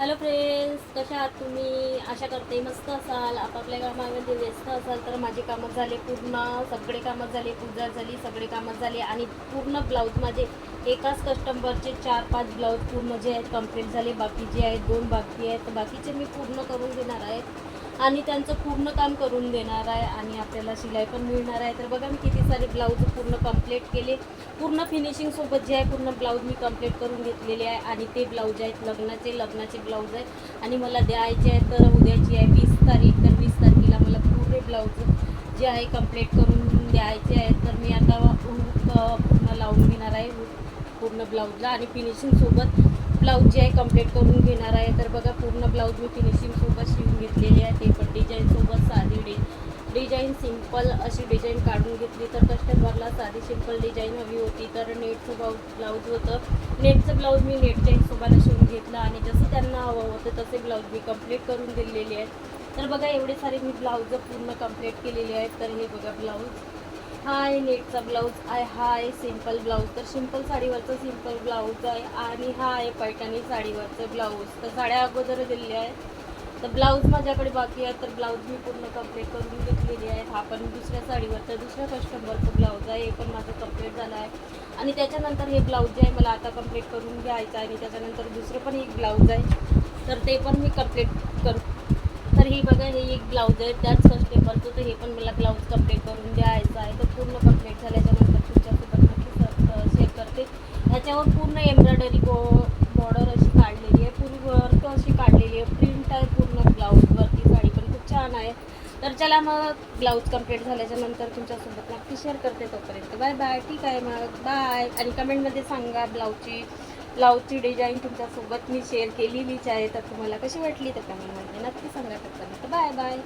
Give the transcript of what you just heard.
Hello friends कशा आहात तुम्ही? आशा करते मस्त असाल. आपापल्या कामामध्ये व्यस्त असाल तर माझे कामं झाले पूर्ण सगळे कामं झाले पूजा झाली सगळे कामं झाले आणि पूर्ण ब्लाऊज माझे एकाच कस्टमरचे चार पाच ब्लाऊज पूर्ण जे आहेत कंप्लीट झाले. बाकी जे आहेत दोन बाकी आहेत. तर बाकीचे मी पूर्ण करून देणार आहे आणि त्यांचं पूर्ण काम करून देणार आहे आणि आपल्याला शिलाई पण मिळणार आहे. तर बघा मी किती सारे ब्लाऊज पूर्ण कंप्लीट केले. पूर्ण फिनिशिंगसोबत जे आहे पूर्ण ब्लाऊज मी कंप्लीट करून घेतलेले आहे. आणि ते ब्लाऊज आहेत लग्नाचे लग्नाचे ब्लाऊज आहेत. आणि मला द्यायचे आहेत तर उद्याची आहे वीस तारीख. तर वीस तारखेला मला पुरे ब्लाऊज जे आहे कंप्लीट करून द्यायचे आहेत. तर मी आता हुक, अ, पूर्ण लावून घेणार आहे हुक पूर्ण ब्लाऊजला आणि फिनिशिंगसोबत ब्लाऊज जे आहे कंप्लीट करून घेणार आहे. तर बघा पूर्ण ब्लाऊज मी फिनिशिंगसोबत शिवून घेतलेली आहे. ते पण डिझाईनसोबत साधी डि डिझाईन सिंपल अशी डिझाईन काढून घेतली. तर कस्टमरला साधी सिंपल डिझाईन हवी होती. तर नेटचं ब्लाऊज ब्लाऊज होतं. नेटचं ब्लाऊज मी नेटच्या हिशोबाने शिवून घेतलं. आणि जसं त्यांना हवं होतं तसे ब्लाऊज मी कंप्लीट करून दिलेले आहेत. तर बघा एवढे सारे मी ब्लाऊज पूर्ण कंप्लीट केलेले आहेत. तर हे बघा ब्लाऊज हा आहे नेटचा ब्लाऊज आहे हा आहे सिंपल ब्लाऊज. तर सिंपल साडीवरचं सिंपल ब्लाऊज आहे आणि हा आहे पैठणी साडीवरचं ब्लाऊज. तर साड्या अगोदर दिलेल्या आहेत. तर ब्लाऊज माझ्याकडे बाकी आहे तर ब्लाऊज मी पूर्ण कंप्लीट करून घेतलेली आहेत. हा पण दुसऱ्या साडीवरचं दुसऱ्या कस्टमरचं ब्लाऊज आहे हे पण माझं कंप्लीट झालं आहे. आणि त्याच्यानंतर हे ब्लाऊज जे आहे मला आता कंप्लीट करून घ्यायचं आहे आणि त्याच्यानंतर दुसरं पण एक ब्लाऊज आहे. तर ते पण मी कंप्लीट करू. तर ही बघा हे एक ब्लाऊज आहे. त्याच कस्टमरचं तर हे पण मला ब्लाऊज कंप्लीट करून द्यायचं आहे तर पूर्ण कंप्लीट झाल्याच्यानंतर तुमच्यासोबत नक्की शेअर करते. ह्याच्यावर पूर्ण एम्ब्रॉयडरी बॉ बॉर्डर अशी काढलेली आहे. पूर्ण वर्क अशी काढलेली आहे. प्रिंट आहे पूर्ण ब्लाऊजवरती साडी पण खूप छान आहे. तर चला मग ब्लाऊज कंप्लीट झाल्याच्यानंतर तुमच्यासोबत नक्की शेअर करते तोपर्यंत. बाय बाय ठीक आहे मग. बाय आणि कमेंटमध्ये सांगा ब्लाऊजची ब्लाऊजची डिझाईन तुमच्यासोबत मी शेअर केलेलीच आहे. तर तुम्हाला कशी वाटली तर कमेंटमध्ये नक्की सांगा तोपर्यंत. Bye bye